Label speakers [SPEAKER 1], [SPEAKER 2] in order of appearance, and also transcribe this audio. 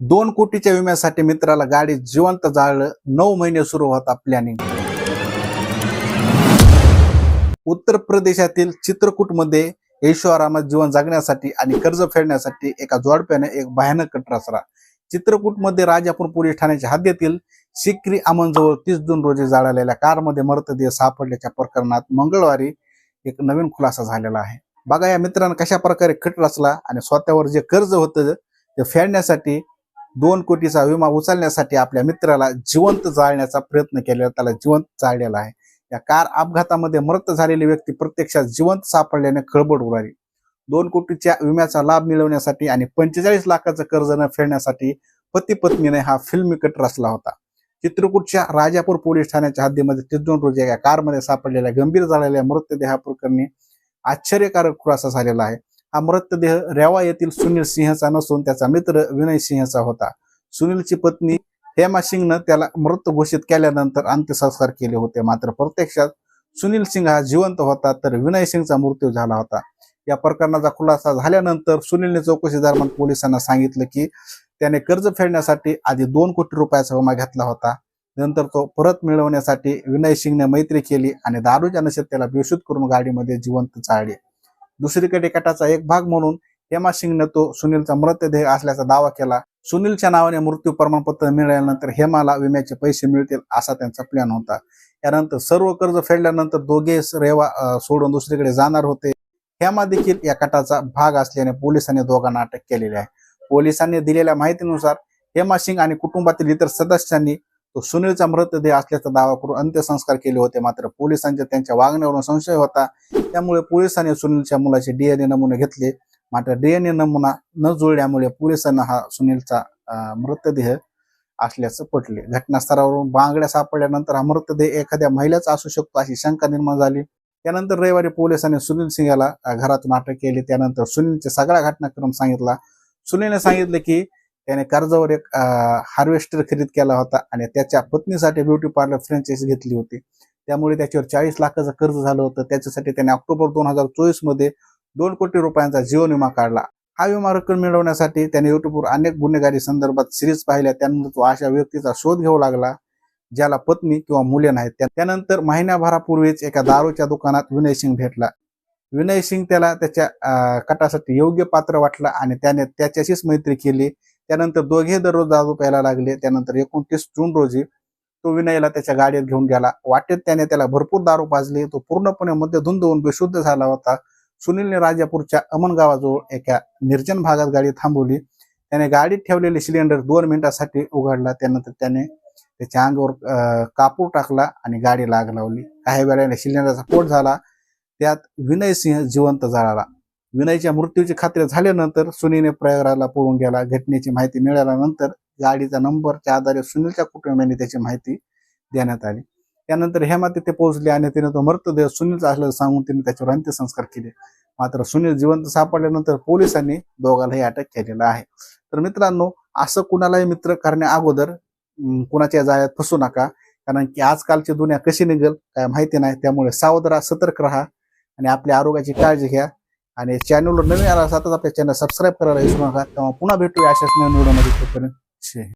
[SPEAKER 1] दोन कोटीच्या विम्यासाठी मित्राला गाडी जिवंत जाळलं. नऊ महिने सुरू होता प्लॅनिंग उत्तर प्रदेशातील चित्रकूटमध्ये ऐश्वरामात जीवन जगण्यासाठी आणि कर्ज फेडण्यासाठी एका जोडप्याने एक भयानक कट रचला चित्रकूटमध्ये राजापूर पोलीस ठाण्याच्या हद्दीतील सिक्री अमनजवळ तीस जून रोजी जाळलेल्या कारमध्ये मृतदेह सापडल्याच्या प्रकरणात मंगळवारी एक नवीन खुलासा झालेला आहे. बघा या मित्रांनो कशा प्रकारे कट रचला आणि स्वतःवर जे कर्ज होतं ते फेडण्यासाठी दोन कोटीचा विमा उचलण्यासाठी आपल्या मित्राला जिवंत जाळण्याचा प्रयत्न केलेला त्याला जिवंत जाळलेला आहे. या कार अपघातामध्ये मृत झालेली व्यक्ती प्रत्यक्षात जिवंत सापडल्याने खळबळ उडाली. दोन कोटीच्या विम्याचा लाभ मिळवण्यासाठी आणि पंचेचाळीस लाखाचं कर्ज न फेडण्यासाठी पती पत्नीने हा फिल्मी कट रचला होता. चित्रकूटच्या राजापूर पोलीस ठाण्याच्या हद्दीमध्ये तिथून रोजी या कारमध्ये सापडलेल्या गंभीर झालेल्या मृतदेहाप्रकरणी आश्चर्यकारक खुलासा झालेला आहे. हा मृतदेह रेवा येथील सुनील सिंहचा नसून त्याचा मित्र विनय सिंहचा होता. सुनीलची पत्नी हेमा सिंगनं त्याला मृत घोषित केल्यानंतर अंत्यसंस्कार केले होते. मात्र प्रत्यक्षात सुनील सिंग हा जिवंत होता तर विनय सिंगचा मृत्यू झाला होता. या प्रकरणाचा खुलासा झाल्यानंतर सुनीलने चौकशी दरम्यान पोलिसांना सांगितलं की त्याने कर्ज फेडण्यासाठी आधी दोन कोटी रुपयाचा विमा घेतला होता. नंतर तो परत मिळवण्यासाठी विनय सिंगने मैत्री केली आणि दारूच्या नशेत त्याला बेशुद्ध करून गाडीमध्ये जिवंत चाळले. दुसरीकडे कटाचा एक भाग म्हणून हेमा सिंगने तो सुनीलचा मृतदेह असल्याचा दावा केला. सुनीलच्या नावाने मृत्यू प्रमाणपत्र मिळाल्यानंतर हेमाला विम्याचे पैसे मिळतील असा त्यांचा प्लॅन होता. यानंतर सर्व कर्ज फेडल्यानंतर दोघे रेवा सोडून दुसरीकडे जाणार होते. हेमा देखील या कटाचा भाग असल्याने पोलिसांनी दोघांना अटक केलेली आहे. पोलिसांनी दिलेल्या माहितीनुसार हेमा सिंग आणि कुटुंबातील इतर सदस्यांनी तो सुनीलचा मृतदेह असल्याचा दावा करून अंत्यसंस्कार केले होते. मात्र पोलिसांच्या त्यांच्या वागण्यावरून संशय होता. त्यामुळे पोलिसांनी सुनीलच्या मुलाचे डीएनए नमुने घेतले. मात्र डीएनए नमुना न जुळल्यामुळे पोलिसांना हा सुनीलचा मृतदेह असल्याचं पटले. घटनास्थळावरून बांगड्या सापडल्यानंतर हा मृतदेह एखाद्या महिलेचा असू शकतो अशी शंका निर्माण झाली. त्यानंतर रविवारी पोलिसांनी सुनील सिंग याला घरातून अटक केली. त्यानंतर सुनीलचे सगळा घटनाक्रम सांगितला. सुनीलने सांगितले की त्याने कर्जावर एक हार्वेस्टर खरेदी केला होता आणि त्याच्या पत्नीसाठी ब्युटी पार्लर फ्रँचायझी घेतली होती. त्यामुळे त्याच्यावर चाळीस लाखाचं कर्ज झालं होतं. त्याच्यासाठी त्याने ऑक्टोबर दोन हजार चोवीसमध्ये दोन कोटी रुपयांचा जीवन विमा काढला. हा विमा रक्कम मिळवण्यासाठी त्याने युट्यूबवर अनेक गुन्हेगारी संदर्भात सिरीज पाहिल्या. त्यानंतर तो अशा व्यक्तीचा शोध घेऊ लागला ज्याला पत्नी किंवा मुले नाहीत. त्यानंतर महिन्याभरापूर्वीच एका दारूच्या दुकानात विनय सिंग भेटला. विनय सिंग त्याला त्याच्या कटासाठी योग्य पात्र वाटला आणि त्याने त्याच्याशीच मैत्री केली. त्यानंतर दोघे दररोज दारू प्यायला लागले. त्यानंतर एकोणतीस जून रोजी तो विनयला त्याच्या गाडीत घेऊन गेला. वाटेत त्याने त्याला भरपूर दारू पाजली. तो पूर्णपणे मध्ये होऊन बेशुद्ध झाला होता. सुनीलने राजापूरच्या अमन गावाजवळ एका निर्जन भागात गाडी थांबवली. त्याने गाडीत ठेवलेले सिलेंडर दोन मिनिटासाठी उघडला. त्यानंतर त्याने त्याच्या अंगावर कापूर टाकला आणि गाडी लाग लावली. काही वेळाने सिलेंडरचा पोट झाला. त्यात विनय सिंह जिवंत जळाला. विनयच्या मृत्यूची खात्री झाल्यानंतर सुनीने प्रयागराला पळून गेला. घटनेची माहिती मिळाल्यानंतर गाडीचा नंबरच्या आधारे सुनीलच्या कुटुंबियांनी त्याची माहिती देण्यात आली. त्यानंतर हेमा तिथे पोहोचली आणि तिने तो मृतदेह सुनीलचा असल्याचं सांगून तिने त्याच्यावर अंत्यसंस्कार केले. मात्र सुनील जिवंत सापडल्यानंतर पोलिसांनी दोघांनाही अटक केलेला आहे. तर मित्रांनो असं कुणालाही मित्र करण्या अगोदर कुणाच्या जाळ्यात फसू नका. कारण की आजकालची दुनिया कशी निघेल काय माहिती नाही. त्यामुळे सावध राहा सतर्क राहा आणि आपल्या आरोग्याची काळजी घ्या. आणि चॅनलवर नवीन आला असाल तर आपल्या चॅनल सबस्क्राईब करायला विसरू नका. तेव्हा पुन्हा भेटूया अशाच नवीन व्हिडिओमध्ये तोपर्यंत जय